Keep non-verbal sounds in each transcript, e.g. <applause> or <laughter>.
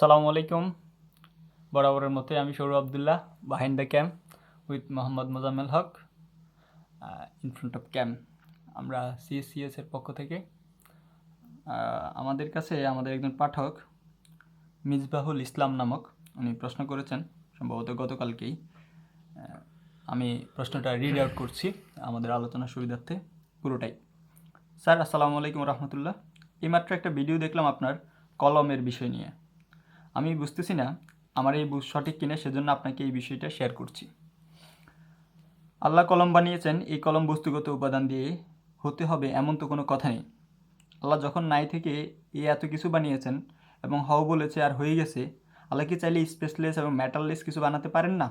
সালামু আলাইকুম। বরাবরের মতোই আমি Sourav Abdullah behind the camp with Mohammad Mozammel Haque in front of camp আমরা সিএসসিএস এর পক্ষ থেকে আমাদের কাছে আমাদের একজন পাঠক, মিজবাহুল ইসলাম নামক, উনি প্রশ্ন করেছেন, সম্ভবত গতকালকেই। আমি প্রশ্নটা রিড আউট করছি আমাদের আলোচনার সুবিধার্থে পুরোটাই। স্যার, আসসালামু আলাইকুম রহমতুল্লাহ। এইমাত্র একটা ভিডিও দেখলাম আপনার কলমের বিষয় নিয়ে। আমি বুঝতেছি না, আমার এই সঠিক কিনা সেজন্য আপনাকে এই বিষয়টা শেয়ার করছি। আল্লাহ কলম বানিয়েছেন, এই কলম বস্তুগত উপাদান দিয়ে হতে হবে এমন তো কোনো কথা নেই। আল্লাহ যখন নাই থেকে এই এত কিছু বানিয়েছেন এবং হও বলেছে আর হয়ে গেছে, আল্লাহ কি চাইলে স্পেসলেস এবং ম্যাটারলেস কিছু বানাতে পারেন না?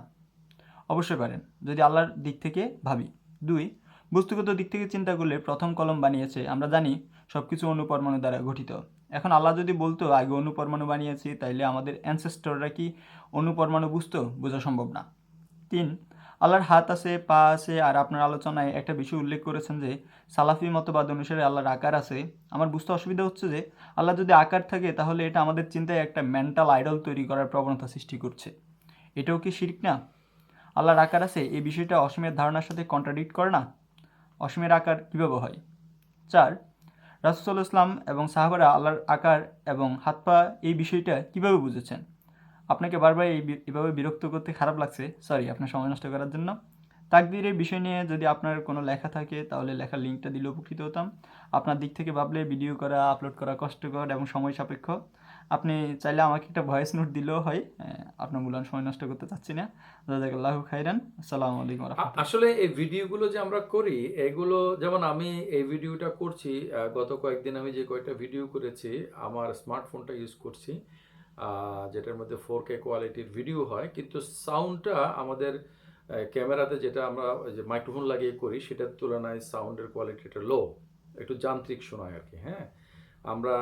অবশ্যই পারেন, যদি আল্লাহর দিক থেকে ভাবি। দুই, বস্তুগত দিক থেকে চিন্তা করলে প্রথম কলম বানিয়েছে, আমরা জানি সব কিছু অনুপরমাণু দ্বারা গঠিত। এখন আল্লাহ যদি বলতো, আগে অনুপরমাণু বানিয়েছি, তাইলে আমাদের অ্যানসেস্টররা কি অনুপরমাণু বুঝতো? বোঝা সম্ভব না। তিন, আল্লাহর হাত আছে, পা আছে, আর আপনার আলোচনায় একটা বিষয় উল্লেখ করেছেন যে, সালাফি মতবাদ অনুসারে আল্লাহর আকার আছে। আমার বুঝতে অসুবিধা হচ্ছে যে, আল্লাহ যদি আকার থাকে, তাহলে এটা আমাদের চিন্তায় একটা মেন্টাল আইডল তৈরি করার প্রবণতা সৃষ্টি করছে। এটাও কি শিরিক না? আল্লাহর আকার আছে, এই বিষয়টা অসমের ধারণার সাথে কন্ট্রাডিক্ট করে না? অসমের আকার কীভাবে হয়? চার রাসুসাল্লাহ ইসলাম এবং সাহাবারা আল্লাহর আকার এবং হাত পা এই বিষয়টা কীভাবে বুঝেছেন? আপনাকে বারবার এই এভাবে বিরক্ত করতে খারাপ লাগছে। সরি আপনার সময় নষ্ট করার জন্য। তাকদিরের বিষয় নিয়ে যদি আপনার কোনো লেখা থাকে, তাহলে লেখার লিঙ্কটা দিলে উপকৃত হতাম। আপনার দিক থেকে ভাবলে ভিডিও করা আপলোড করা কষ্টকর এবং সময় সাপেক্ষ। আপনি চাইলে আমাকে একটা ভয়েস নোট দিলেও হয়। আপনার মূল্যায়ন সময় নষ্ট করতে চাচ্ছি না। জাজাকাল্লাহ খাইরান আসসালামু আলাইকুম আসলে এই ভিডিওগুলো যে আমরা করি, এগুলো যেমন আমি এই ভিডিওটা করছি গত কয়েকদিন আমি যে কয়েকটা ভিডিও করেছি, আমার স্মার্টফোনটা ইউজ করছি যেটার মধ্যে ফোর কে কোয়ালিটির ভিডিও হয়। কিন্তু সাউন্ডটা আমাদের ক্যামেরাতে যেটা আমরা যে মাইক্রোফোন লাগিয়ে করি, সেটার তুলনায় সাউন্ডের কোয়ালিটিটা লো একটু যান্ত্রিক শোনায় আর কি হ্যাঁ? আমরা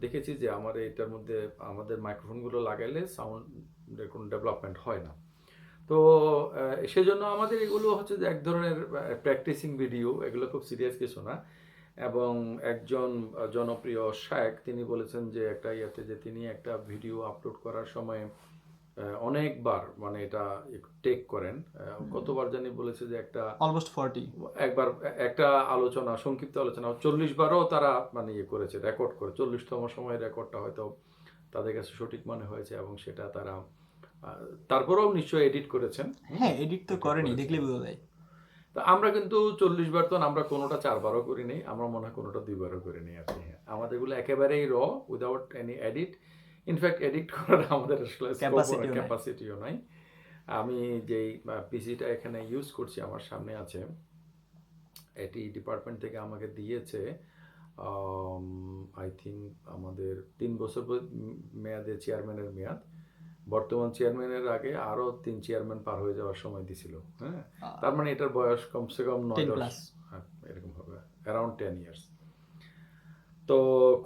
দেখেছি যে আমার এটার মধ্যে আমাদের মাইক্রোফোনগুলো লাগাইলে সাউন্ডের কোনো ডেভেলপমেন্ট হয় না। তো সেজন্য আমাদের এগুলো হচ্ছে যে এক ধরনের প্র্যাকটিসিং ভিডিও এগুলো খুব সিরিয়াস কিছু না। এবং একজন জনপ্রিয় শায়েক, তিনি বলেছেন যে একটা ইয়েতে যে তিনি একটা ভিডিও আপলোড করার সময় অনেকবার মানে এটা টেক করেন। কতবার জানি বলেছে যে একটা অলমোস্ট ফর্টি একবার একটা আলোচনা সংক্ষিপ্ত আলোচনা চল্লিশ বারও তারা মানে ইয়ে করেছে রেকর্ড করে। চল্লিশতম সময় রেকর্ডটা হয়তো তাদের কাছে সঠিক মনে হয়েছে এবং সেটা তারা তারপরেও নিশ্চয়ই এডিট করেছেন। হ্যাঁ এডিট তো করেনি দেখলে বোঝা যায়। তো আমরা কিন্তু চল্লিশ বার তো আমরা কোনোটা চারবারও করিনি আমরা মনে হয় কোনোটা দুইবারও করি নেই আর কি। আমাদেরগুলো একেবারেই raw without any edit in fact edit করার আমাদের আসলে। ক্যাপাসিটিও নাই। আমি যেই পিসিটা এখানে ইউজ করছি আমার সামনে আছে। এটি ডিপার্টমেন্ট থেকে আমাকে দিয়েছে আই থিঙ্ক আমাদের তিন বছর মেয়াদে চেয়ারম্যানের মেয়াদ। বর্তমান চেয়ারম্যানের আগে আরও তিন চেয়ারম্যান পার হয়ে যাওয়ার সময় দিছিল হ্যাঁ? তার মানে এটার বয়স কমসে কম নয় দশ। হ্যাঁ, এরকম হবে। অ্যারাউন্ড টেন ইয়ার্স তো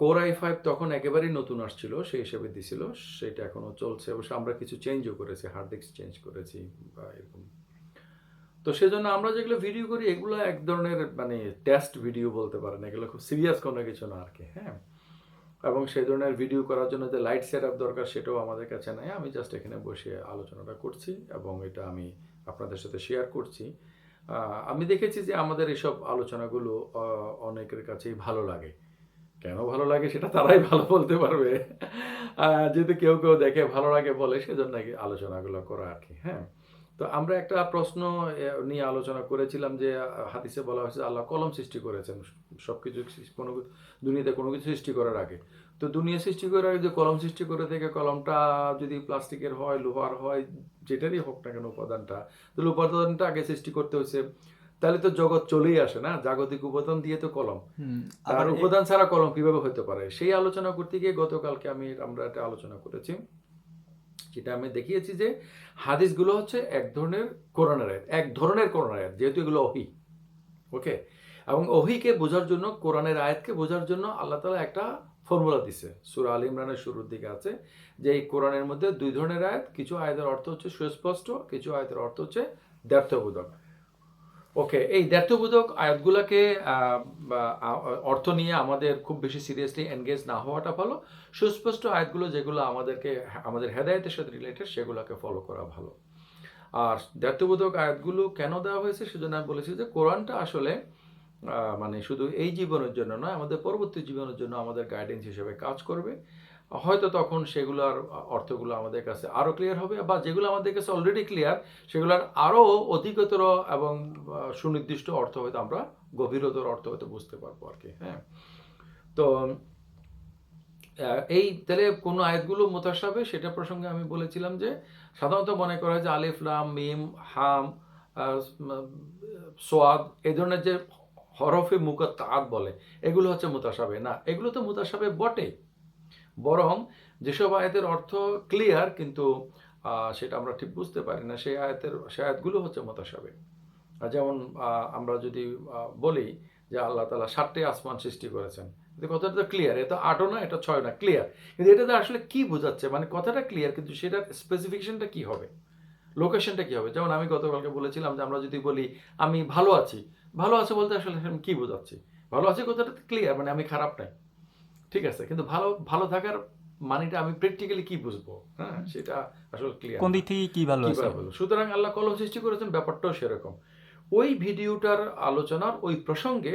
কোর আই ফাইভ তখন একেবারেই নতুন আসছিল, সেই হিসেবে দিছিল। সেটা এখনও চলছে। অবশ্য আমরা কিছু চেঞ্জও করেছি হার্ড ডিস্ক চেঞ্জ করেছি বা এরকম। তো সেজন্য আমরা যেগুলো ভিডিও করি, এগুলো এক ধরনের মানে টেস্ট ভিডিও বলতে পারেন। এগুলো খুব সিরিয়াস কোনো কিছু না আর কি হ্যাঁ? এবং সেই ধরনের ভিডিও করার জন্য যে লাইট সেট আপ দরকার, সেটাও আমাদের কাছে নাই। আমি জাস্ট এখানে বসে আলোচনাটা করছি এবং এটা আমি আপনাদের সাথে শেয়ার করছি। আমি দেখেছি যে আমাদের এসব আলোচনাগুলো অনেকের কাছেই ভালো লাগে। কেন ভালো লাগে সেটা তারাই ভালো বলতে পারবে। যেহেতু কেউ কেউ দেখে ভালো লাগে বলে, সেজন্য এই আলোচনাগুলো করা আর কি হ্যাঁ? তো আমরা একটা প্রশ্ন নিয়ে আলোচনা করেছিলাম যে, হাদিসে বলা হয়েছে আল্লাহ কলম সৃষ্টি করেছেন, সবকিছু কোনো দুনিয়াতে কোনো কিছু সৃষ্টি করার আগে। তো দুনিয়া সৃষ্টি করার যে কলম সৃষ্টি করে থেকে কলমটা যদি প্লাস্টিকের হয়, লোহার হয়, যেটারই হোক না কেন উপাদানটা, তাহলে উপাদানটা আগে সৃষ্টি করতে হয়েছে। তাহলে তো জগৎ চলেই আসে না জাগতিক উপাদান দিয়ে তো কলম। আর উপাদান ছাড়া কলম কীভাবে হতে পারে? সেই আলোচনা করতে গিয়ে গতকালকে আমি আমরা একটা আলোচনা করেছি যেটা আমি দেখিয়েছি যে হাদিসগুলো হচ্ছে এক ধরনের কোরআনের এক ধরনের কোরআনের আয়াত যেহেতু এগুলো অহি ওকে? এবং অহিকে বোঝার জন্য কোরআনের আয়াতকে বোঝার জন্য আল্লাহ তালা একটা ফর্মুলা দিছে। সুরা আল ইমরানের শুরুর দিকে আছে যে এই কোরআনের মধ্যে দুই ধরনের আয়াত কিছু আয়াতের অর্থ হচ্ছে সুস্পষ্ট কিছু আয়াতের অর্থ হচ্ছে দ্ব্যর্থবোধক ওকে এই দ্ব্যর্থবোধক আয়াতগুলোকে অর্থ নিয়ে আমাদের খুব বেশি সিরিয়াসলি এনগেজ না হওয়াটা ভালো। সুস্পষ্ট আয়াতগুলো যেগুলো আমাদেরকে, আমাদের হেদায়তের সাথে রিলেটেড সেগুলোকে ফলো করা ভালো। আর দ্ব্যর্থবোধক আয়াতগুলো কেন দেওয়া হয়েছে সেজন্য আমি বলেছি যে কোরআনটা আসলে মানে শুধু এই জীবনের জন্য নয়, আমাদের পরবর্তী জীবনের জন্য আমাদের গাইডেন্স হিসেবে কাজ করবে। হয়তো তখন সেগুলোর অর্থগুলো আমাদের কাছে আরও ক্লিয়ার হবে, বা যেগুলো আমাদের কাছে অলরেডি ক্লিয়ার সেগুলোর আরও অধিকতর এবং সুনির্দিষ্ট অর্থ হয়তো আমরা, গভীরতর অর্থ হয়তো বুঝতে পারব আর কি হ্যাঁ। তো এই তাহলে কোন আয়াতগুলো মোতাসাবে সেটা প্রসঙ্গে আমি বলেছিলাম যে, সাধারণত মনে করা হয় যে আলিফ, লাম, মিম, হাম সোয়াদ, এই ধরনের যে হরফে মুকাত্তাআত বলে, এগুলো হচ্ছে মুতাসাবে না, এগুলো তো মুতাসাবে বটে বরং যেসব আয়াতের অর্থ ক্লিয়ার কিন্তু সেটা আমরা ঠিক বুঝতে পারি না, সেই আয়াতের, সেই আয়াতগুলো হচ্ছে মুতাসাবে যেমন আমরা যদি বলি যে আল্লাহ তালা সাতটি আসমান সৃষ্টি করেছেন কথাটা তো ক্লিয়ার এটা আটও না এটা ছয় না ক্লিয়ার কিন্তু এটাতে আসলে কি বোঝাচ্ছে? মানে কথাটা ক্লিয়ার কিন্তু সেটার স্পেসিফিকেশনটা কি হবে? লোকেশনটা কি হবে? যেমন আমি গতকালকে বলেছিলাম যে আমরা যদি বলি, আমি ভালো আছি, ভালো আছে বলতে আসলে কি বোঝাচ্ছি? ভালো আছি কথাটা ক্লিয়ার মানে আমি খারাপ নাই। ঠিক আছে কিন্তু ভালো ভালো থাকার মানেটা আমি প্র্যাকটিক্যালি কি বুঝব? হ্যাঁ সেটা আসলে ক্লিয়ার কোন দিক থেকে কি ভালো আছে? সুতরাং আল্লাহ কলম সৃষ্টি করেছেন ব্যাপারটাও সেরকম। ওই ভিডিওটার আলোচনার ওই প্রসঙ্গে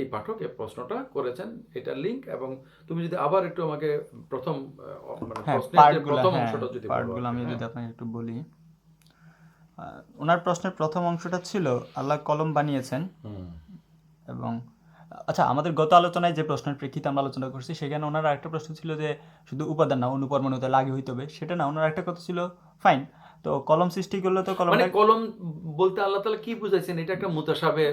এই পাঠক এই প্রশ্নটা করেছেন এটা লিংক এবং তুমি যদি আবার একটু আমাকে প্রথম মানে হ্যাঁ প্রথম হ্যাঁ অংশটা যদি পার্টগুলো আমি যদি হ্যাঁ। আপনাকে একটু বলি। ওনার প্রশ্নের প্রথম অংশটা ছিল আল্লাহ কলম বানিয়েছেন এবং আচ্ছা আমাদের গত আলোচনায় যে প্রশ্নের প্রেক্ষিতে আমরা আলোচনা করছি সেখানে ওনার একটা প্রশ্ন ছিল যে শুধু উপাদান না অনুপরমাণুতে লাগে হইতে হবে। সেটা না ওনার একটা কথা ছিল ফাইন তো কলম সৃষ্টি করলে তো মানে কলমটা কলম বলতে আল্লাহ তালা কি বুঝাইছেন? এটা একটা মুতাসাবে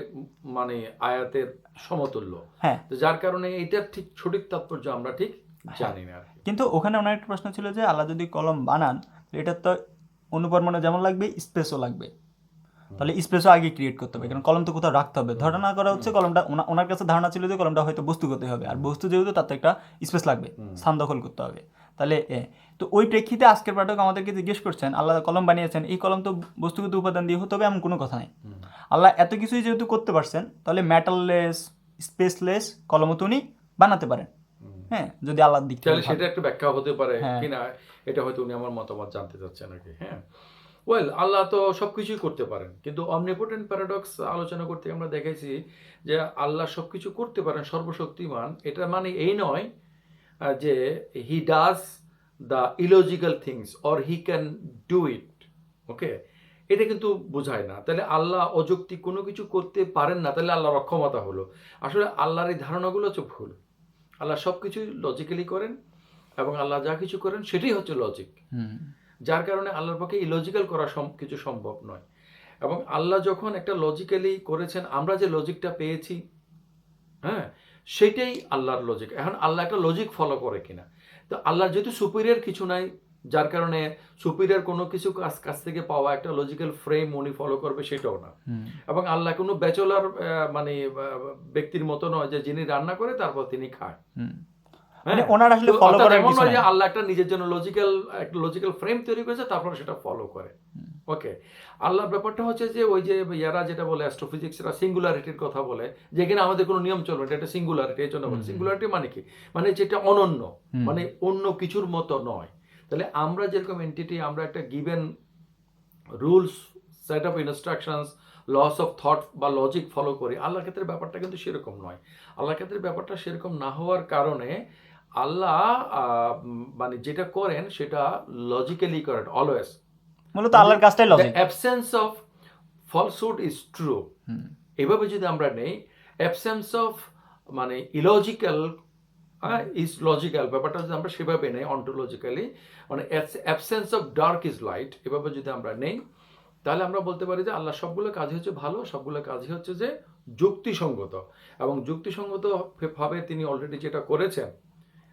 মানে আয়াতের সমতুল্য। হ্যাঁ। তো যার কারণে এটার ঠিক সঠিক তাৎপর্য আমরা ঠিক জানি না কিন্তু ওখানে ওনার একটা প্রশ্ন ছিল যে আল্লাহ যদি কলম বানান এটা তো অনুপরমাণু যেমন লাগবে স্পেসও লাগবে। তাহলে স্পেসও আগে ক্রিয়েট করতে হবে কারণ কলম তো কোথাও রাখতে হবে। ধারণা করা হচ্ছে কলমটা ওনার কাছে ধারণা ছিল যে কলমটা হয়তো বস্তু করতে হবে আর বস্তু যেহেতু তার তো একটা স্পেস লাগবে স্থান দখল করতে হবে। তাহলে তো ওই প্রেক্ষিতে আজকের পাঠক আমাদেরকে জিজ্ঞেস করছেন আল্লাহ কলম বানিয়েছেন এই কলম তো বস্তুগত উপাদান দিয়ে হতে হবে এমন কোনো কথা নেই। আল্লাহ এত কিছুই যেহেতু করতে পারছেন তাহলে মেটাললেস স্পেসলেস কলমও তো উনি বানাতে পারেন। হ্যাঁ যদি আল্লাহর দিক থেকে সেটা একটা ব্যাখ্যা হতে পারে হ্যাঁ। কিনা এটা হয়তো উনি আমার মতামত জানতে চাচ্ছেন আর কি হ্যাঁ। ওয়েল আল্লাহ তো সব কিছুই করতে পারেন। কিন্তু অমনিপোটেন্ট প্যারাডক্স আলোচনা করতে আমরা দেখেছি যে আল্লাহ সব কিছু করতে পারেন, সর্বশক্তিমান। এটা মানে এই নয় যে he does the illogical things or he can do it okay এটা কিন্তু বোঝায় না। তাহলে আল্লাহ অযৌক্তিক কোনো কিছু করতে পারেন না, তাহলে আল্লাহর অক্ষমতা হলো। আসলে আল্লাহর এই ধারণাগুলো হচ্ছে ভুল। আল্লাহ সব কিছুই লজিক্যালি করেন এবং আল্লাহ যা কিছু করেন সেটাই হচ্ছে লজিক যার কারণে আল্লাহর পক্ষে ইলজিক্যাল করা কিছু সম্ভব নয়। এবং আল্লাহ যখন একটা লজিক্যালি করেছেন আমরা যে লজিকটা পেয়েছি হ্যাঁ সেটাই আল্লাহর লজিক এখন আল্লাহ একটা লজিক ফলো করে কিনা? তো আল্লাহর যেহেতু সুপিরিয়র কিছু নাই যার কারণে সুপিরিয়র কোনো কিছু কাছ কাছ থেকে পাওয়া একটা লজিক্যাল ফ্রেম উনি ফলো করবে সেটাও না। এবং আল্লাহ কোনো ব্যাচেলার মানে ব্যক্তির মতো নয় যে যিনি রান্না করে তারপর তিনি খায়? মানে ওনার আসলে ফলো করার কিছু যে। আল্লাহ একটা নিজের জন্য লজিক্যাল একটা লজিক্যাল ফ্রেম তৈরি করেছে তারপর সেটা ফলো করে। ওকে আল্লাহর ব্যাপারটা হচ্ছে যে ওই যে ইয়ারা যেটা বলে অ্যাস্ট্রোফিজিক্সরা সিঙ্গুলারিটির কথা বলে যেখানে আমাদের কোনো নিয়ম চলবে এটা সিঙ্গুলারিটি এই জন্য বলে। সিঙ্গুলারিটি মানে কি? মানে যেটা অনন্য মানে অন্য কিছুর মতো নয়। তাহলে আমরা যেরকম এন্টিটি আমরা একটা given rules set of instructions laws of thought বা লজিক ফলো করি আল্লাহর ক্ষেত্রে ব্যাপারটা কিন্তু সেরকম নয়। আল্লাহর ক্ষেত্রে ব্যাপারটা সেরকম না হওয়ার কারণে আল্লাহ মানে যেটা করেন সেটা লজিক্যালি করেন অলওয়েজ মূলত আল্লাহর কাজটাই logic absence of falsehood is true এভাবে যদি আমরা নেই অ্যাবসেন্স অফ মানে ইলজিক্যাল ইজ লজিক্যাল ব্যাপারটা যদি আমরা সেভাবে নেই অন্টোলজিক্যালি মানে absence of dark is light এভাবে যদি আমরা নেই তাহলে আমরা বলতে পারি যে আল্লাহ সবগুলো কাজই হচ্ছে ভালো সবগুলো কাজই হচ্ছে যে যুক্তিসঙ্গত। এবং যুক্তিসঙ্গত ভাবে তিনি অলরেডি যেটা করেছেন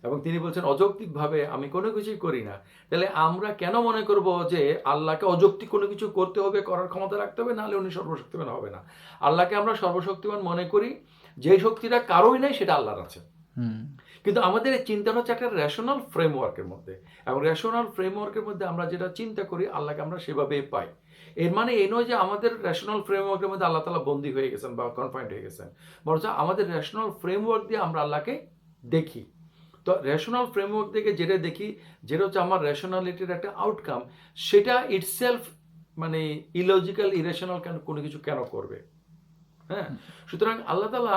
এবং তিনি বলছেন অযৌক্তিকভাবে আমি কোনো কিছুই করি না। তাহলে আমরা কেন মনে করব যে আল্লাহকে অযৌক্তিক কোনো কিছু করতে হবে করার ক্ষমতা রাখতে হবে নাহলে উনি সর্বশক্তিমান হবে না? আল্লাহকে আমরা সর্বশক্তিমান মনে করি যে শক্তিটা কারোই নাই সেটা আল্লাহর আছে। কিন্তু আমাদের এই চিন্তাটা হচ্ছে একটা রেশনাল ফ্রেমওয়ার্কের মধ্যে। এবং রেশনাল ফ্রেমওয়ার্কের মধ্যে আমরা যেটা চিন্তা করি আল্লাহকে আমরা সেভাবেই পাই। এর মানে এই নয় যে আমাদের রেশনাল ফ্রেমওয়ার্কের মধ্যে আল্লাহ তালা বন্দী হয়ে গেছেন বা কনফাইন্ড হয়ে গেছেন। বরঞ্চ আমাদের রেশনাল ফ্রেমওয়ার্ক দিয়ে আমরা আল্লাহকে দেখি। তো রেশনাল ফ্রেমওয়ার্ক থেকে যেটা দেখি যেটা হচ্ছে আমার রেশনালিটির একটা আউটকাম সেটা ইটসেলফ মানে ইলজিক্যাল ইরেশনাল কেন কোনো কিছু কেন করবে? হ্যাঁ? সুতরাং আল্লাহ তালা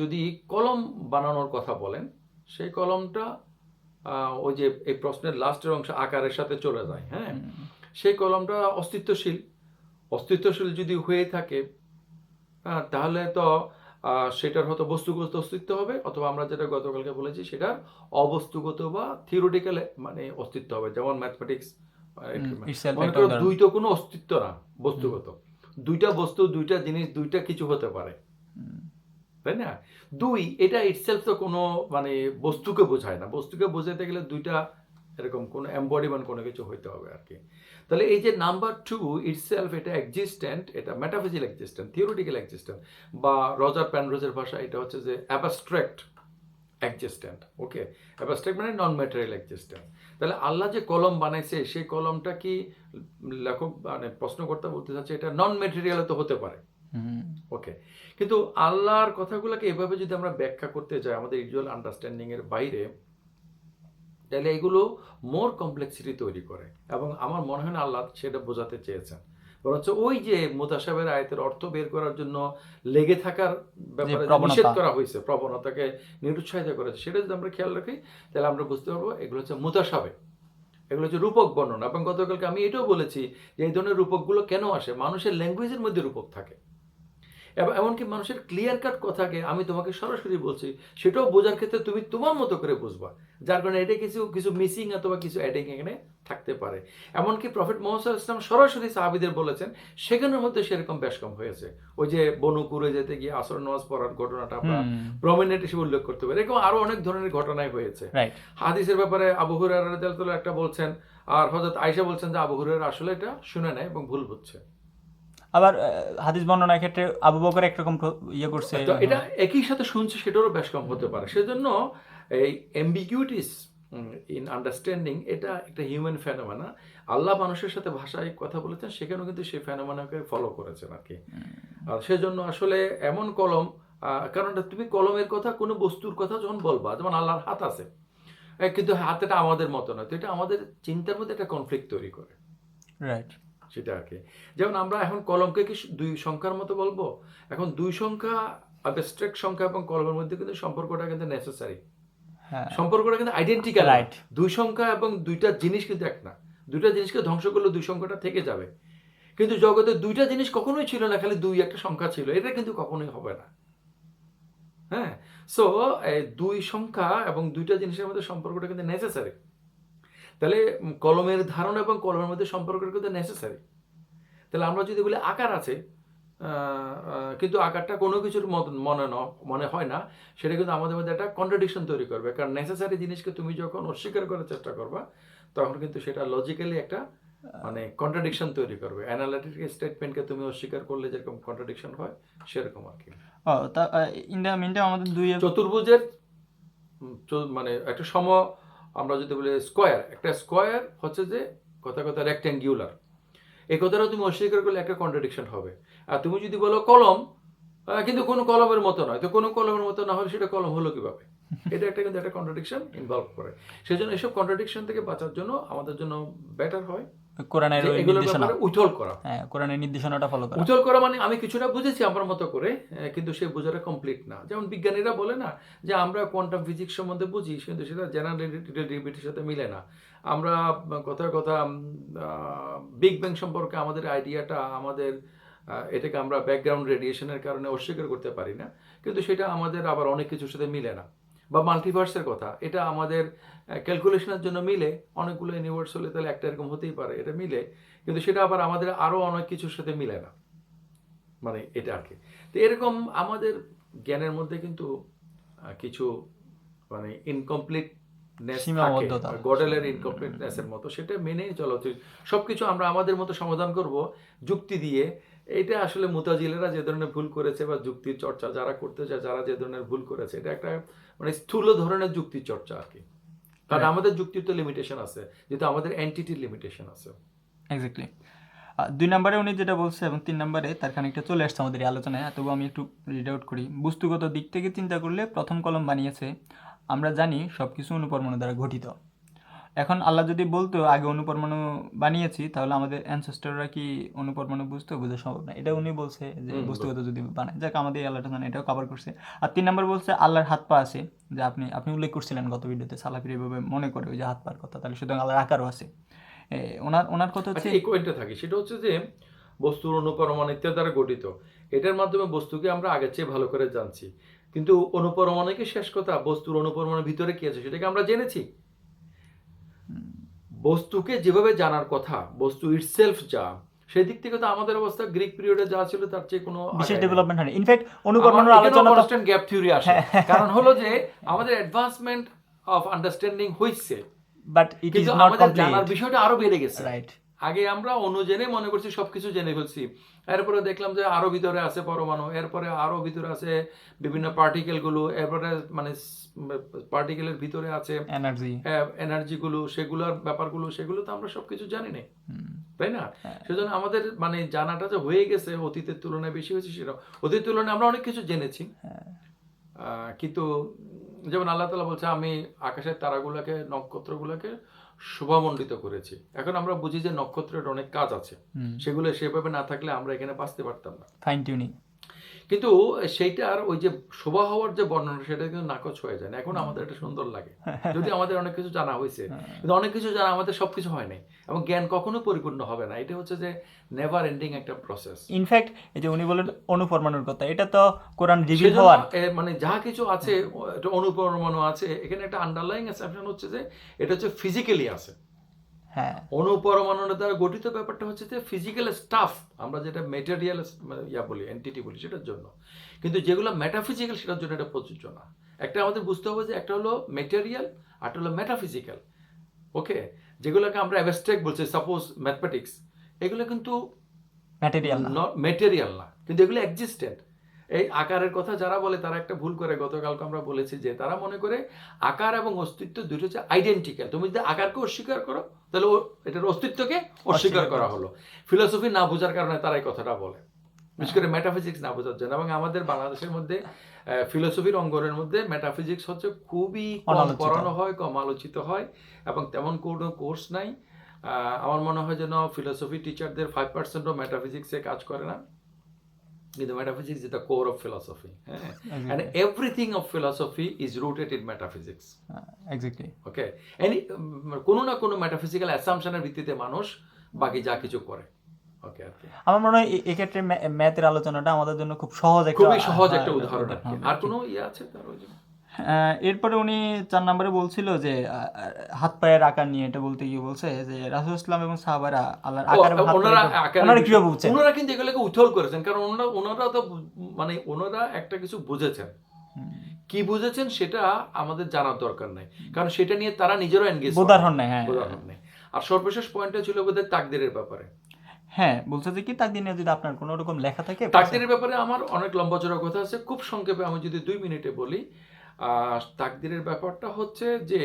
যদি কলম বানানোর কথা বলেন সেই কলমটা ওই যে এই প্রশ্নের লাস্টের অংশ আকারের সাথে চলে যায় হ্যাঁ? সেই কলমটা অস্তিত্বশীল। অস্তিত্বশীল যদি হয়ে থাকে তাহলে তো সেটার হয়তো বস্তুগত অস্তিত্ব হবে অথবা আমরা যেটা গতকালকে বলেছি সেটার অবস্তুগত বা থিওরিটিক্যাল মানে অস্তিত্ব হবে। যেমন ম্যাথমেটিক্স। দুই তো কোনো অস্তিত্ব না বস্তুগত। দুইটা বস্তু দুইটা জিনিস দুইটা কিছু হতে পারে। তাই না? দুই এটা ইটসেলফ তো কোনো মানে বস্তুকে বোঝায় না। বস্তুকে বোঝাতে গেলে দুইটা এরকম কোনো এম্বডিমেন্ট কোনো কিছু হইতে হবে আর কি। তাহলে এই যে নাম্বার টু ইটসেলফ এটা এক্সিস্ট্যান্ট এটা মেটাফিজিক্যাল এক্সিস্ট্যান্ট থিওরিটিক্যাল এক্সিস্ট্যান্ট বা রজার প্যানরোজের ভাষা এটা হচ্ছে যে অ্যাবস্ট্রাক্ট এক্সিস্ট্যান্ট ওকে অ্যাবস্ট্রাক্ট মানে নন ম্যাটেরিয়াল এক্সিস্ট্যান্ট তাহলে আল্লাহ যে কলম বানাইছে সেই কলমটা কি লেখক মানে প্রশ্নকর্তা বলতে চাচ্ছে এটা নন ম্যাটেরিয়াল তো হতে পারে। হুম, ওকে কিন্তু আল্লাহর কথাগুলোকে এভাবে যদি আমরা ব্যাখ্যা করতে যাই আমাদের ইউজুয়াল আন্ডারস্ট্যান্ডিং এর বাইরে তাহলে এগুলো মোর কমপ্লেক্সিটি তৈরি করে। এবং আমার মনে হয় না আল্লাহ সেটা বোঝাতে চেয়েছেন। বরঞ্চ ওই যে মোতাসাবের আয়তের অর্থ বের করার জন্য লেগে থাকার ব্যাপারে নিষেধ করা হয়েছে প্রবণতাকে নিরুৎসাহিত করেছে সেটা যদি আমরা খেয়াল রাখি তাহলে আমরা বুঝতে পারব এগুলো হচ্ছে মোতাসাবে এগুলো হচ্ছে রূপক বর্ণনা। এবং গতকালকে আমি এটাও বলেছি যে এই ধরনের রূপকগুলো কেন আসে? মানুষের ল্যাঙ্গুয়েজের মধ্যে রূপক থাকে। এমনকি মানুষের ক্লিয়ার কাট কথাকে আমি তোমাকে সরাসরি বলছি সেটাও বোঝার ক্ষেত্রে তুমি তোমার মতো করে বুঝবা। যার কারণে এটা কিছু কিছু মিসিং অথবা কিছু অ্যাডিং এখানে থাকতে পারে। এমনকি প্রফেট মোহাম্মদ ইসলাম সরাসরি সাহাবিদের বলেছেন সেখানের মধ্যে সেরকম বেশ কম হয়েছে। ওই যে বনুকুরে যেতে গিয়ে আসর নামাজ পড়ার ঘটনাটা আমরা প্রমিনেন্ট হিসেবে উল্লেখ করতে পারি। এরকম আরও অনেক ধরনের ঘটনাই হয়েছে. হাদিসের ব্যাপারে আবু হুরায়রা একটা বলছেন আর হযরত আয়েশা বলছেন যে আবু হুরায়রা আসলে এটা শুনে নেয় এবং ভুল বুঝছে। আবার হাদিস বর্ণনার ক্ষেত্রে আবু বকর একরকম ইয়ে করছে এটা একই সাথে শুনছে সেটারও বেশ কম হতে পারে। সেজন্য এই এম্বিগুইটিস ইন আন্ডারস্ট্যান্ডিং এটা একটা হিউম্যান ফ্যানোমেনা আল্লাহ মানুষের সাথে ভাষায় কথা বলেছেন সেখানেও কিন্তু সেই ফ্যানোমেনাকে ফলো করেছেন আর কি। আর সেজন্য আসলে এমন কলম কারণ তুমি কলমের কথা কোনো বস্তুর কথা যখন বলবা যেমন আল্লাহর হাত আছে কিন্তু হাতটা আমাদের মতো নয় তো এটা আমাদের চিন্তার মধ্যে একটা কনফ্লিক্ট তৈরি করে। রাইট সেটা আর কি। যেমন আমরা এখন কলমকে কি দুই সংখ্যার মতো বলব? এখন দুই সংখ্যা অ্যাবস্ট্রাক্ট সংখ্যা এবং কলমের মধ্যে কিন্তু সম্পর্কটা কিন্তু নেসেসারি হ্যাঁ। সম্পর্কটা কিন্তু আইডেন্টিক্যাল রাইট দুই সংখ্যা এবং দুইটা জিনিস কিন্তু এক না। দুইটা জিনিসকে ধ্বংস করলে দুই সংখ্যাটা থেকে যাবে। কিন্তু জগতে দুইটা জিনিস কখনোই ছিল না খালি দুই একটা সংখ্যা ছিল। এটা কিন্তু কখনোই হবে না। হ্যাঁ? সো দুই সংখ্যা এবং দুইটা জিনিসের মধ্যে সম্পর্কটা কিন্তু নেসেসারি তাহলে কলমের ধারণা এবং কলমের মধ্যে সম্পর্কটা কিন্তু নেসেসারি তাহলে আমরা যদি বলি আকার আছে কিন্তু আকারটা কোনো কিছুর মত মনে ন- মনে হয় না সেটা কিন্তু আমাদের মধ্যে একটা কন্ট্রাডিকশন তৈরি করবে। কারণ নেসেসারি জিনিসকে তুমি যখন অস্বীকার করার চেষ্টা করবা তখন কিন্তু সেটা লজিক্যালি একটা মানে কন্ট্রাডিকশন তৈরি করবে। অ্যানালিটিক স্টেটমেন্টকে তুমি অস্বীকার করলে যেরকম কন্ট্রাডিকশন হয় সেরকম আর কি। ইন্ডিয়া মিনটা আমাদের দুই চতুর্ভুজের মানে একটা সম আমরা যদি বলি স্কোয়ার একটা স্কোয়ার হচ্ছে যে কথা কথা রেক্ট্যাঙ্গুলার এই কথাটা তুমি অস্বীকার করলে একটা কন্ট্রাডিকশন হবে। আর তুমি যদি বলো কলম কিন্তু কোনো কলমের মতো নয়। তো কোনো কলমের মতো না হলে সেটা কলম হলো কীভাবে? <laughs> এটা একটা কিন্তু একটা কন্ট্রাডিকশন ইনভলভ করে। সেই জন্য এসব কন্ট্রাডিকশন থেকে বাঁচার জন্য আমাদের জন্য বেটার হয়। কোরআনের নির্দেশনা। উঠল করা। হ্যাঁ কোরআনের নির্দেশনাটা ফলো করা। উজ্জ্বল করা মানে আমি কিছুটা বুঝেছি আমার মতো করে কিন্তু সেই বোঝাটা কমপ্লিট না। যেমন বিজ্ঞানীরা বলে না যে আমরা কোয়ান্টাম ফিজিক্স সম্বন্ধে বুঝি কিন্তু সেটা জেনারেল রিলেটিভিটির সাথে মিলে না। আমরা কথা বিগ ব্যাং সম্পর্কে আমাদের আইডিয়াটা আমাদের এটাকে আমরা ব্যাকগ্রাউন্ড রেডিয়েশনের কারণে অস্বীকার করতে পারি না। কিন্তু সেটা আমাদের আবার অনেক কিছুর সাথে মিলে না। বা মাল্টিভার্সের কথা এটা আমাদের ক্যালকুলেশনের জন্য মিলে অনেকগুলো ইউনিভার্স হলে তাহলে একটা এরকম হতেই পারে এটা মিলে কিন্তু সেটা আবার আমাদের আরও অনেক কিছুর সাথে মিলে না মানে এটা আর কি তো এরকম আমাদের জ্ঞানের মধ্যে কিন্তু কিছু মানে ইনকমপ্লিট। গডেলের ইনকমপ্লিটনেসের মতো সেটা মেনেই চলা উচিত সবকিছু আমরা আমাদের মতো সমাধান করব যুক্তি দিয়ে এইটা আসলে মুতাজিলেরা যে ধরনের ভুল করেছে বা যুক্তির চর্চা যারা করতে চায় যারা যে ধরনের ভুল করেছে এটা একটা মানে স্থূল ধরনের যুক্তির চর্চা আর কি। কারণ আমাদের যুক্তির তো লিমিটেশন আছে যেহেতু আমাদের এন্টিটির লিমিটেশন আছে। এক্স্যাক্টলি দুই নম্বরে উনি যেটা বলছে এবং তিন নম্বরে তার খানিকটা চলে আসছে আমাদের এই আলোচনায় তবু আমি একটু রিড আউট করি। বস্তুগত দিক থেকে চিন্তা করলে প্রথম কলম বানিয়েছে আমরা জানি সব কিছু অনুপরমাণু দ্বারা গঠিত। এখন আল্লাহ যদি বলতো আগে অনুপরমাণু বানিয়েছি তাহলে আমাদের অ্যানসেস্টাররা কি অনুপরমাণু বুঝতো? বোঝা সম্ভব না। এটা উনি বলছে যে বস্তুগত যদি বানায়। যাক আমাদের আল্লাহটা জানে এটাও কভার করছে। আর তিন নম্বর বলছে আল্লাহর হাত পা আছে। যে আপনি আপনি উল্লেখ করছিলেন গত ভিডিওতে সালাফির এভাবে মনে করে ওই যে হাত পার কথা তাহলে সুতরাং আল্লাহর আকারও আছে। ওনার ওনার কথা হচ্ছে আচ্ছা এই পয়েন্টটা থাকে সেটা হচ্ছে যে বস্তুর অনুপরমাণু ইত্যাদি দ্বারা গঠিত। এটার মাধ্যমে বস্তুকে আমরা আগের চেয়ে ভালো করে জানছি। কিন্তু অনুপরমাণুকে শেষ কথা বস্তুর অনুপরমাণুর ভিতরে কি আছে সেটাকে আমরা জেনেছি। বস্তুকে যেভাবে জানার কথা বস্তু ইটসেলফ যা সেদিক থেকে তো আমাদের অবস্থা গ্রিক পিরিয়ডে যা ছিল তার চেয়ে কোনো বিশেষ ডেভেলপমেন্ট হয়নি। ইনফ্যাক্ট অনুকরণের আলোচনা কনস্ট্যান্ট গ্যাপ থিওরি আসে। কারণ হলো যে আমাদের অ্যাডভান্সমেন্ট অফ আন্ডারস্ট্যান্ডিং হয়েছে বাট ইট ইজ নট আমাদের জানার কমপ্লিট বিষয়টা আরও বেড়ে গেছে। রাইট আগে আমরা অনুজেনে মনে করছি সবকিছু জেনে ফেলছি। এরপরে দেখলাম যে আরও ভিতরে আছে পরমাণু এরপরে আরও ভিতরে আছে বিভিন্ন পার্টিকেলগুলো এরপরে মানে পার্টিকেলের ভিতরে আছে এনার্জি এনার্জি গুলো সেগুলোর ব্যাপারগুলো সেগুলো তো আমরা সবকিছু জানি না। তাই না? সেজন্য আমাদের মানে জানাটা যে হয়ে গেছে অতীতের তুলনায় বেশি হয়েছে সেটা। অতীতের তুলনায় আমরা অনেক কিছু জেনেছি। আহ, কিন্তু যেমন আল্লাহ তালা বলছে আমি আকাশের তারাগুলোকে নক্ষত্রগুলোকে শোভামণ্ডিত করেছে। এখন আমরা বুঝি যে নক্ষত্রের অনেক কাজ আছে। সেগুলো সেভাবে না থাকলে আমরা এখানে বাঁচতে পারতাম না। ফাইন টিউনিং কিন্তু সেইটার ওই যে শোভা হওয়ার যে বর্ণনা সেটা কিন্তু নাকচ হয়ে যায় না। এখন আমাদের এটা সুন্দর লাগে। <laughs> যদি আমাদের অনেক কিছু জানা হয়েছে কিন্তু অনেক কিছু জানা আমাদের সবকিছু হয় নাই এবং জ্ঞান কখনো পরিপূর্ণ হবে না। এটা হচ্ছে যে নেভার এন্ডিং একটা প্রসেস ইনফ্যাক্ট এই যে উনি বলেন অনুপরমাণুর কথা এটা তো কোরআন রিভিল হওয়ার। মানে যা কিছু আছে এটা অনুপরমাণু আছে এখানে একটা আন্ডারলাইং অ্যাসাম্পশন হচ্ছে যে এটা হচ্ছে ফিজিক্যালি আছে। হ্যাঁ। অনুপরমাণুর দ্বারা গঠিত ব্যাপারটা হচ্ছে যে ফিজিক্যাল স্টাফ আমরা যেটা মেটেরিয়াল ইয়া বলি এন্টিটি বলি সেটার জন্য। কিন্তু যেগুলো মেটাফিজিক্যাল সেটার জন্য এটা প্রযোজ্য না। একটা আমাদের বুঝতে হবে যে একটা হলো মেটেরিয়াল আর একটা হলো মেটাফিজিক্যাল ওকে যেগুলোকে আমরা অ্যাবস্ট্রাক্ট বলছি সাপোজ ম্যাথমেটিক্স এগুলো কিন্তু ম্যাটেরিয়াল না। মেটেরিয়াল না। কিন্তু এগুলো এক্সিস্টেন্ট এই আকারের কথা যারা বলে তারা একটা ভুল করে। গতকালকে আমরা বলেছি যে তারা মনে করে আকার এবং অস্তিত্ব দুটো হচ্ছে আইডেন্টিক্যাল তুমি যদি আকারকে অস্বীকার করো তাহলে এটার অস্তিত্বকে অস্বীকার করা। হলো। ফিলোসফি না বোঝার কারণে তারা এই কথাটা বলে। বিশেষ করে মেটাফিজিক্স না বোঝার জন্য। এবং আমাদের বাংলাদেশের মধ্যে ফিলোসফির অঙ্গনের মধ্যে মেটাফিজিক্স হচ্ছে খুবই কম পড়ানো হয় কম আলোচিত হয় এবং তেমন কোনো কোর্স নাই। আমার মনে হয় যেন ফিলোসফি টিচারদের ফাইভ পার্সেন্টও মেটাফিজিক্সে কাজ করে না। কিন্তু metaphysics is the core of philosophy হ্যাঁ and everything of philosophy is rooted in metaphysics exactly okay any কোনো না কোনো মেটাফিজিক্যাল এর ভিত্তিতে মানুষ বাকি যা কিছু করে। ওকে আর আমার মনে হয় এক্ষেত্রে ম্যাথের আলোচনাটা আমাদের জন্য খুব সহজ একটা খুবই সহজ হ্যাঁ, একটা উদাহরণ আর কি। কোনো ইয়ে আছে তার ওই যে আহ, এরপরে উনি চার নম্বরে বলছিল যে হাত পায়ের আকার নিয়ে এটা বলতে গিয়ে বলছে যে রাসুল ইসলাম এবং সাহাবারা আল্লাহর আকার হাত ওনারা কীভাবে বুঝছেন? ওনারা কিন্তু এগুলোকে উথল করেছেন কারণ ওনারা ওনারা তো মানে ওনারা একটা কিছু বুঝেছেন। কি বুঝেছেন সেটা আমাদের জানার দরকার নাই কারণ সেটা নিয়ে তারা নিজেরও এনগেজ বোধারণ নাই হ্যাঁ। উদাহরণ নেই। আর সর্বশেষ পয়েন্টটা ছিল বোধহয় তাকদিরের ব্যাপারে। হ্যাঁ বলছে যে কি তার দিনে যদি আপনার কোনো রকম লেখা থাকে তাকদিরের ব্যাপারে আমার অনেক লম্বা চড়া কথা আছে খুব সংক্ষেপে আমি যদি দুই মিনিটে বলি তাকদিরের ব্যাপারটা হচ্ছে যে,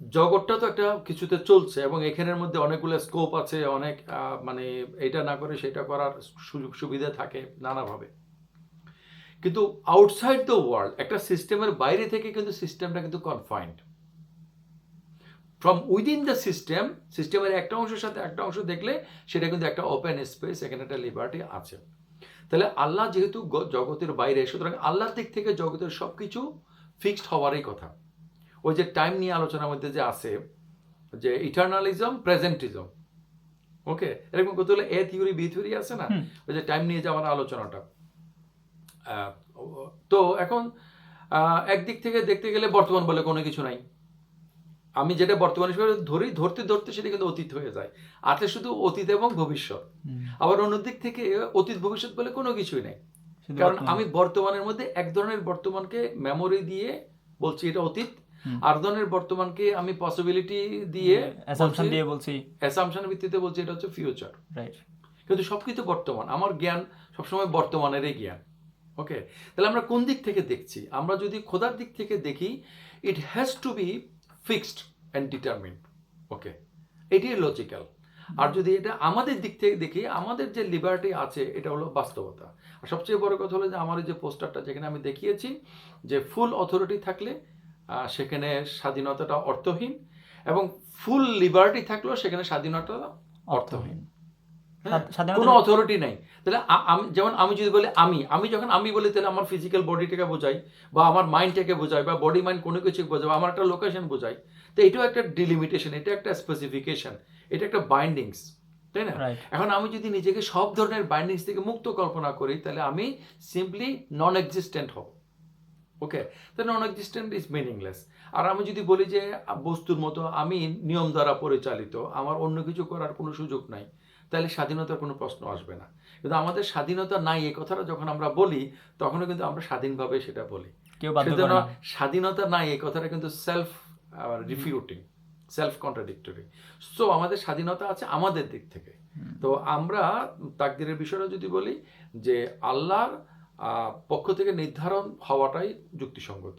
জগৎটা তো একটা কিছুতে চলছে এবং এখানের মধ্যে অনেকগুলো স্কোপ আছে, অনেক মানে এটা না করে সেটা করার সুযোগ, সুবিধা থাকে নানাভাবে। কিন্তু আউটসাইড দ্য ওয়ার্ল্ড একটা সিস্টেমের বাইরে থেকে কিন্তু সিস্টেমটা কিন্তু confined from within the system সিস্টেমের একটা অংশের সাথে একটা অংশ দেখলে সেটা কিন্তু একটা ওপেন স্পেস এখানে একটা লিবার্টি আছে। তাহলে আল্লাহ যেহেতু জগতের বাইরে সুতরাং আল্লাহর দিক থেকে জগতের সব কিছু ফিক্সড হওয়ারই কথা। ওই যে টাইম নিয়ে আলোচনার মধ্যে যে আছে যে ইটার্নালিজম প্রেজেন্টিজম ওকে এরকম কত হলে? এ থিওরি বি থিওরি আছে না? ওই যে টাইম নিয়ে যাওয়ার আলোচনাটা। আহ, তো এখন আহ, একদিক থেকে দেখতে গেলে বর্তমান বলে কোনো কিছু নাই। আমি যেটা বর্তমান হিসেবে ধরি ধরতে ধরতে সেটা কিন্তু অতীত হয়ে যায়। আছে শুধু অতীত এবং ভবিষ্যৎ। আবার অন্যদিক থেকে অতীত ভবিষ্যৎ বলে কোনো কিছুই নেই। কারণ আমি বর্তমানের মধ্যে এক ধরনের বর্তমানকে মেমোরি দিয়ে বলছি এটা অতীত। আর ধরনের বর্তমানকে আমি পসিবিলিটি দিয়ে অ্যাসাম্পশন দিয়ে বলছি। অ্যাসাম্পশনের ভিত্তিতে বলছি এটা হচ্ছে ফিউচার রাইট কিন্তু সবকিছু বর্তমান। আমার জ্ঞান সবসময় বর্তমানেরই জ্ঞান। ওকে তাহলে আমরা কোন দিক থেকে দেখছি? আমরা যদি খোদার দিক থেকে দেখি it has to be fixed and determined okay এটিই লজিক্যাল আর যদি এটা আমাদের দিক থেকে দেখি, আমাদের যে লিবার্টি আছে, এটা হলো বাস্তবতা। আর সবচেয়ে বড় কথা হলো যে, আমার যে পোস্টারটা যেখানে আমি দেখিয়েছি যে ফুল অথরিটি থাকলে সেখানে স্বাধীনতাটা অর্থহীন এবং ফুল লিবার্টি থাকলেও সেখানে স্বাধীনতা অর্থহীন। কোনো অথরিটি নাই। তাহলে আমি যেমন আমি যদি বলি আমি আমি যখন আমি বলি তাহলে আমার ফিজিক্যাল বডিটাকে বোঝাই বা আমার মাইন্ডটাকে বোঝাই বা বডি মাইন্ড কোনো কিছু বোঝাই আমার একটা লোকেশন বোঝাই তো এটাও একটা ডিলিমিটেশন এটা একটা স্পেসিফিকেশন এটা একটা বাইন্ডিংস তাই না? এখন আমি যদি নিজেকে সব ধরনের বাইন্ডিংস থেকে মুক্ত কল্পনা করি তাহলে আমি সিম্পলি নন এক্সিস্টেন্ট হব। ওকে তো নন এক্সিস্টেন্ট ইজ মিনিংলেস আর আমি যদি বলি যে বস্তুর মতো আমি নিয়ম দ্বারা পরিচালিত আমার অন্য কিছু করার কোনো সুযোগ নাই। তাহলে স্বাধীনতার কোনো প্রশ্ন আসবে না। কিন্তু আমাদের স্বাধীনতা নাই এই কথাটা যখন আমরা বলি তখনও কিন্তু আমরা স্বাধীনভাবে সেটা বলি। কেউ সেজন্য স্বাধীনতা নাই এই কথাটা কিন্তু self refuting self contradictory so আমাদের স্বাধীনতা আছে আমাদের দিক থেকে। তো আমরা তাকদিরের বিষয়টা যদি বলি যে আল্লাহর আহ, পক্ষ থেকে নির্ধারণ হওয়াটাই যুক্তিসঙ্গত।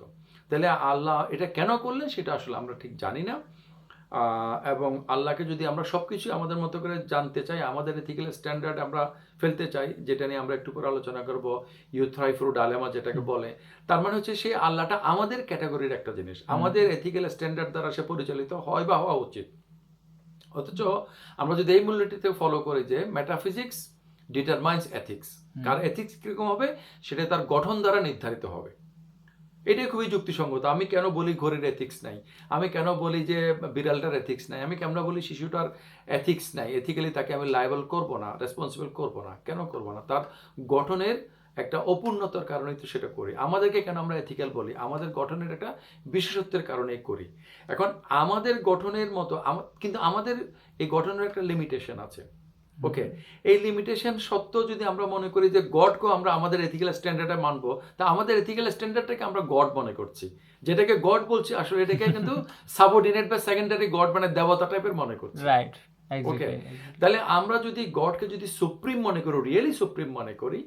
তাহলে আল্লাহ এটা কেন করলেন সেটা আসলে আমরা ঠিক জানি না। এবং আল্লাহকে যদি আমরা সব কিছু আমাদের মতো করে জানতে চাই আমাদের এথিক্যাল স্ট্যান্ডার্ড আমরা ফেলতে চাই যেটা নিয়ে আমরা একটু পরে আলোচনা করব ইউথ্রাই ফ্রু ডালেমা যেটাকে বলে তার মানে হচ্ছে সেই আল্লাহটা আমাদের ক্যাটাগরির একটা জিনিস। আমাদের এথিক্যাল স্ট্যান্ডার্ড দ্বারা সে পরিচালিত হয় বা হওয়া উচিত। অথচ আমরা যদি এই মূল্যটিতে ফলো করি যে মেটাফিজিক্স ডিটারমাইন্স এথিক্স কার এথিক্স কীরকম হবে? সেটা তার গঠন দ্বারা নির্ধারিত হবে। এটাই খুবই যুক্তিসঙ্গত। আমি কেন বলি ঘড়ির এথিক্স নাই? আমি কেন বলি যে বিড়ালটার এথিক্স নাই? আমি কেন বলি শিশুটার এথিক্স নাই? এথিক্যালি তাকে আমি লাইবল করব না রেসপন্সিবল করব না। কেন করব না? তার গঠনের একটা অপূর্ণতার কারণেই তো সেটা করি। আমাদেরকে কেন আমরা এথিক্যাল বলি? আমাদের গঠনের একটা বিশেষত্বের কারণেই করি। এখন আমাদের গঠনের মতো কিন্তু আমাদের এই গঠনের একটা লিমিটেশন আছে। ওকে এই লিমিটেশন সত্ত্বেও যদি আমরা মনে করি যে গডকে আমরা আমাদের এথিক্যাল স্ট্যান্ডার্ডে মানবো তা আমাদের এথিক্যাল স্ট্যান্ডার্ডটাকে আমরা গড মনে করছি। যেটাকে গড বলছি আসলে এটাকে কিন্তু <laughs> সাবঅর্ডিনেট বা সেকেন্ডারি গড মানে দেবতা টাইপের মনে করছি। Right Okay. তাহলে আমরা যদি গডকে যদি সুপ্রিম মনে করি রিয়েলি সুপ্রিম মনে করি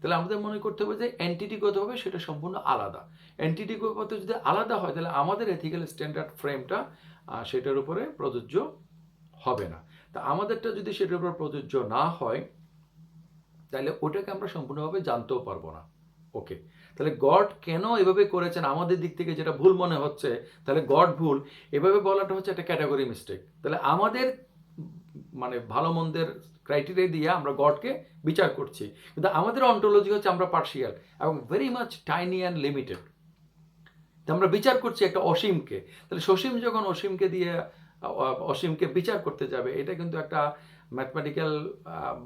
তাহলে আমাদের মনে করতে হবে যে এন্টিটিগত হবে সেটা সম্পূর্ণ আলাদা। এন্টিটিগত যদি আলাদা হয় তাহলে আমাদের এথিক্যাল স্ট্যান্ডার্ড ফ্রেমটা সেটার উপরে প্রযোজ্য হবে না। তা আমাদেরটা যদি সেটার উপর প্রযোজ্য না হয়, তাহলে ওটাকে আমরা সম্পূর্ণভাবে জানতেও পারব না। ওকে, তাহলে গড কেন এভাবে করেছেন? আমাদের দিক থেকে যেটা ভুল মনে হচ্ছে, তাহলে গড ভুল। এভাবে বলাটা হচ্ছে একটা ক্যাটাগরি মিস্টেক। তাহলে আমাদের মানে ভালো মন্দের ক্রাইটেরিয়া দিয়ে আমরা গডকে বিচার করছি। কিন্তু আমাদের অন্টোলজি হচ্ছে আমরা পার্শিয়াল এবং very much tiny and limited আমরা বিচার করছি একটা অসীমকে। তাহলে সসীম যখন অসীমকে দিয়ে অসীমকে বিচার করতে যাবে এটা কিন্তু একটা ম্যাথমেটিক্যাল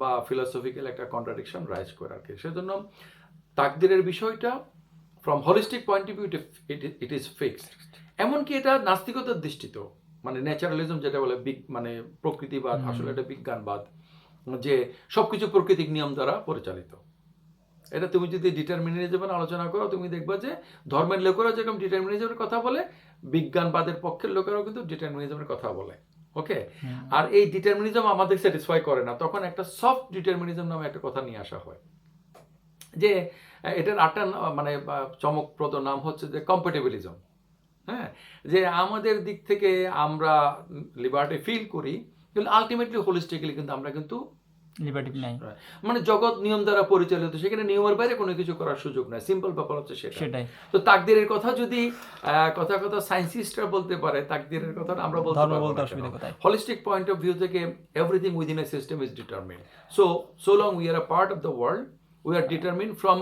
বা ফিলোসফিক্যাল একটা কন্ট্রাডিকশন রাইজ করে আর কি। সেজন্য তাকদিরের বিষয়টা from holistic point of view it is fixed এমনকি এটা নাস্তিকতার দৃষ্টিতেও মানে ন্যাচারালিজম যেটা বলে বিগ মানে প্রকৃতিবাদ আসলে এটা বিজ্ঞানবাদ যে সবকিছু প্রকৃতিক নিয়ম দ্বারা পরিচালিত। এটা তুমি যদি ডিটারমিনিজমের আলোচনা করো তুমি দেখবা যে ধর্মের লোকেরা যেরকম ডিটারমিনিজমের কথা বলে বিজ্ঞানবাদের পক্ষের লোকেরাও কিন্তু ডিটারমিনিজমের কথা বলে ওকে? আর এই ডিটারমিনিজম আমাদের স্যাটিসফাই করে না তখন একটা সফট ডিটারমিনিজম নামে একটা কথা নিয়ে আসা হয়। যে এটার আটটা মানে চমকপ্রদ নাম হচ্ছে যে কম্পেটেবিলিজম হ্যাঁ? যে আমাদের দিক থেকে আমরা লিবার্টি ফিল করি কিন্তু আলটিমেটলি হোলিস্টিক্যালি কিন্তু আমরা কিন্তু লিবার্টি নাই মানে জগৎ নিয়ম দ্বারা পরিচালিত সেখানে নিয়মের বাইরে কোনো কিছু করার সুযোগ নাই সিম্পল ব্যাপার হচ্ছে সেটা সেটাই তো তাকদিরের কথা যদি কথা কথা সায়েন্সিস্টরা বলতে পারে তাকদিরের কথা আমরা বলতে পারব holistic point of view থেকে everything within a system is determined so so long we are a part of the world we are determined from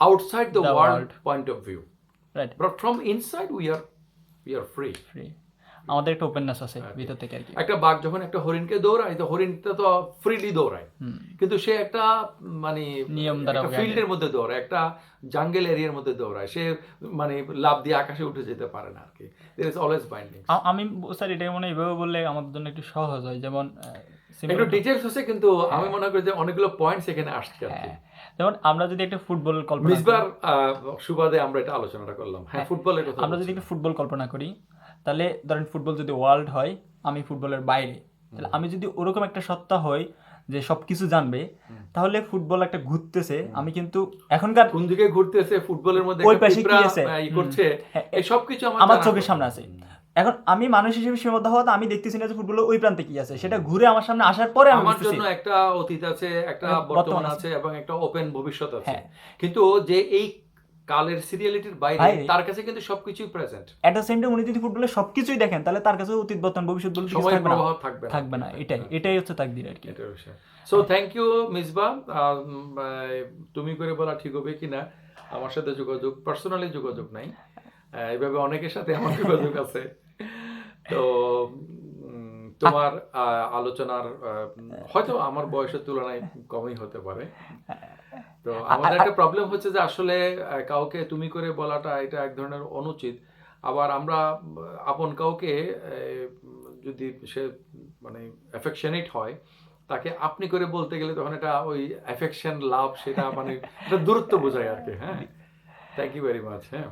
outside the, The world, world. point right but from inside we are we are free free আমাদের একটা openness আছে ভিতর থেকে আর কি। একটা বাঘ যখন একটা হরিণকে দৌড়ায় তো হরিণটা তো ফ্রিলি দৌড়ায়। কিন্তু সে একটা মানে নিয়ম দ্বারা ফিল্ডের মধ্যে দৌড়ায় একটা জাঙ্গেল এরিয়ার মধ্যে দৌড়ায়। সে মানে লাভ দিয়ে আকাশে উঠে যেতে পারে না আর কি। দের ইজ অলওয়েজ বাইন্ডিং আমি স্যার এটাই মনে হয় এভাবে বললে আমাদের জন্য একটু সহজ হয়। যেমন একটু ডিটেলস হচ্ছে কিন্তু আমি মনে করি যে অনেকগুলো পয়েন্টস এখানে আসছে আর কি। হ্যাঁ। যেমন আমরা যদি একটা ফুটবল কল্পনা করি- মিসবার সুবাদে আমরা এটা আলোচনাটা করলাম। হ্যাঁ হ্যাঁ, ফুটবলের কথা আমরা যদি একটা ফুটবল কল্পনা করি তাহলে ধরেন ফুটবল যদি ওয়ার্ল্ড হয় আমি ফুটবলের বাইরে। তাহলে আমি যদি ওরকম একটা সত্তা হই যে সবকিছু জানবে তাহলে ফুটবল একটা ঘুরতেছে। আমি কিন্তু এখনকার কোন দিকে ঘুরতেছে ফুটবলের মধ্যে ওই পাশে কি আছে? করছে হ্যাঁ, এই সবকিছু আমার আমার চোখের সামনে আছে। এখন আমি মানুষ হিসেবে সীমাবদ্ধ হওয়াতে আমি দেখতেছি না যে ফুটবলের ওই প্রান্তে কি আছে। সেটা ঘুরে আমার সামনে আসার পরে আমার জন্য একটা অতীত আছে একটা বর্তমান বর্তমান আছে এবং একটা ওপেন ভবিষ্যৎ আছে। হ্যাঁ। কিন্তু যে এই কালের সিরিয়ালিটির বাইরে। তার কাছে কিন্তু সবকিছুই present at the same time উনি যদি ফুটবলের সবকিছুই দেখেন তাহলে তার কাছে অতীত বর্তমান ভবিষ্যৎ বলতে কিছু থাকবে না। থাকবে না। থাকবে না। এটাই এটাই হচ্ছে তাকদির আর কি। So thank you Misba. তুমি করে বলা ঠিক হবে কিনা আমার সাথে যোগাযোগ পার্সোনালি যোগাযোগ নাই। এইভাবে অনেকের সাথে আমার যোগাযোগ আছে। তো তোমার আলোচনার হয়তো আমার বয়সের তুলনায় কমই হতে পারে। তো আমাদের একটা প্রবলেম হচ্ছে যে আসলে কাউকে তুমি করে বলাটা এটা এক ধরনের অনুচিত। আবার আমরা, আপন কাউকে যদি সে মানে অ্যাফেকশনেট হয়, তাকে আপনি করে বলতে গেলে তখন এটা ওই অ্যাফেকশন লাভ সেটা মানে দূরত্ব বোঝায় আর কি হ্যাঁ? থ্যাংক ইউ ভেরি মাচ হ্যাঁ।